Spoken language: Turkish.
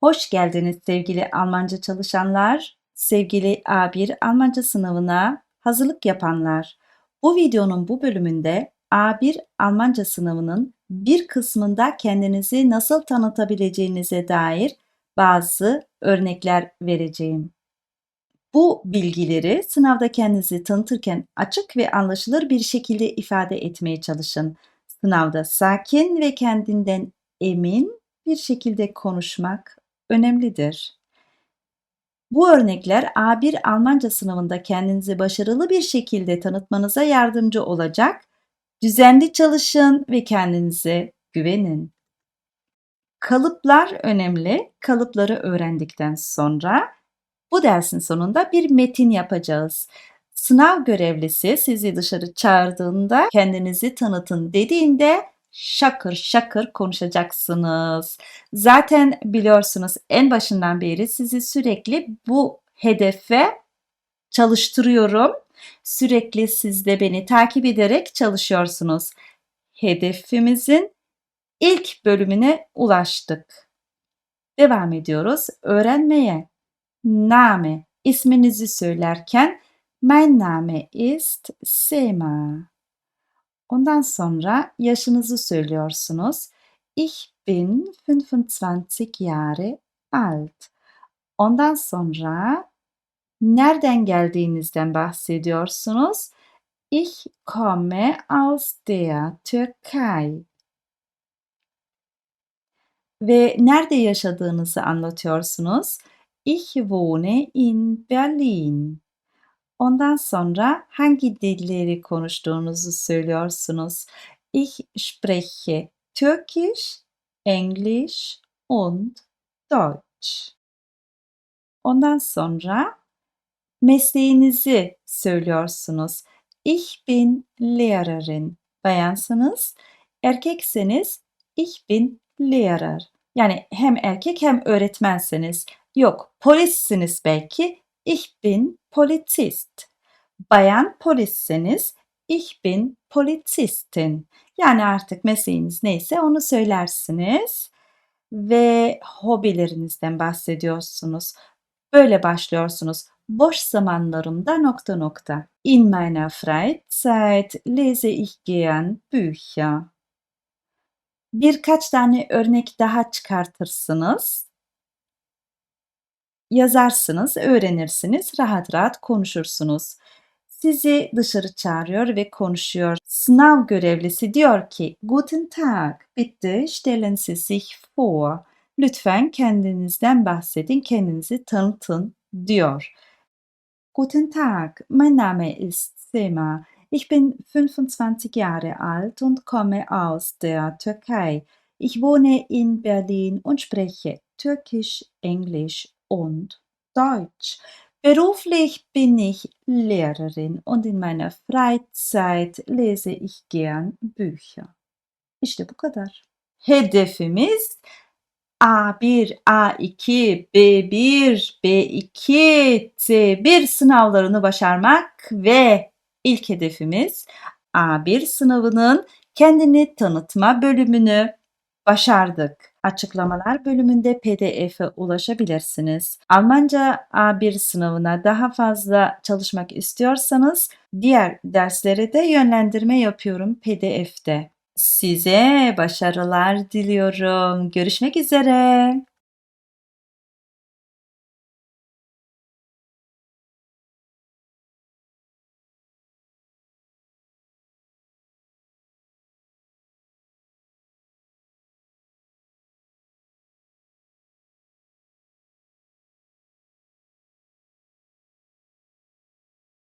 Hoş geldiniz sevgili Almanca çalışanlar, sevgili A1 Almanca sınavına hazırlık yapanlar. Bu videonun bu bölümünde A1 Almanca sınavının bir kısmında kendinizi nasıl tanıtabileceğinize dair bazı örnekler vereceğim. Bu bilgileri sınavda kendinizi tanıtırken açık ve anlaşılır bir şekilde ifade etmeye çalışın. Sınavda sakin ve kendinden emin bir şekilde konuşmak önemlidir. Bu örnekler A1 Almanca sınavında kendinizi başarılı bir şekilde tanıtmanıza yardımcı olacak. Düzenli çalışın ve kendinize güvenin. Kalıplar önemli. Kalıpları öğrendikten sonra bu dersin sonunda bir metin yapacağız. Sınav görevlisi sizi dışarı çağırdığında kendinizi tanıtın dediğinde şakır şakır konuşacaksınız. Zaten biliyorsunuz en başından beri sizi sürekli bu hedefe çalıştırıyorum. Sürekli siz de beni takip ederek çalışıyorsunuz. Hedefimizin ilk bölümüne ulaştık. Devam ediyoruz öğrenmeye. Name isminizi söylerken mein Name ist Sema. Ondan sonra yaşınızı söylüyorsunuz. Ich bin 25 Jahre alt. Ondan sonra nereden geldiğinizden bahsediyorsunuz. Ich komme aus der Türkei. Ve nerede yaşadığınızı anlatıyorsunuz. Ich wohne in Berlin. Ondan sonra hangi dilleri konuştuğunuzu söylüyorsunuz. Ich spreche Türkisch, Englisch und Deutsch. Ondan sonra mesleğinizi söylüyorsunuz. Ich bin Lehrerin. Bayansınız. Erkekseniz ich bin Lehrer. Yani hem erkek hem öğretmenseniz. Yok polissiniz belki. Ich bin Polizist. Bayan polisseniz ich bin Polizistin. Yani artık mesleğiniz neyse onu söylersiniz ve hobilerinizden bahsediyorsunuz. Böyle başlıyorsunuz. Boş zamanlarımda nokta nokta. In meiner Freizeit lese ich gern Bücher. Birkaç tane örnek daha çıkartırsınız yazarsınız, öğrenirsiniz, rahat rahat konuşursunuz. Sizi dışarı çağırıyor ve konuşuyor. Sınav görevlisi diyor ki, Guten Tag, bitte stellen Sie sich vor. Lütfen kendinizden bahsedin, kendinizi tanıtın diyor. Guten Tag, mein Name ist Sema. Ich bin 25 Jahre alt und komme aus der Türkei. Ich wohne in Berlin und spreche Türkisch, Englisch und Deutsch. Beruflich bin ich Lehrerin und in meiner Freizeit lese ich gern Bücher. İşte bu kadar. Hedefimiz A1, A2, B1, B2, C1 sınavlarını başarmak ve ilk hedefimiz A1 sınavının kendini tanıtma bölümünü başardık. Açıklamalar bölümünde PDF'e ulaşabilirsiniz. Almanca A1 sınavına daha fazla çalışmak istiyorsanız diğer derslere de yönlendirme yapıyorum PDF'de. Size başarılar diliyorum. Görüşmek üzere.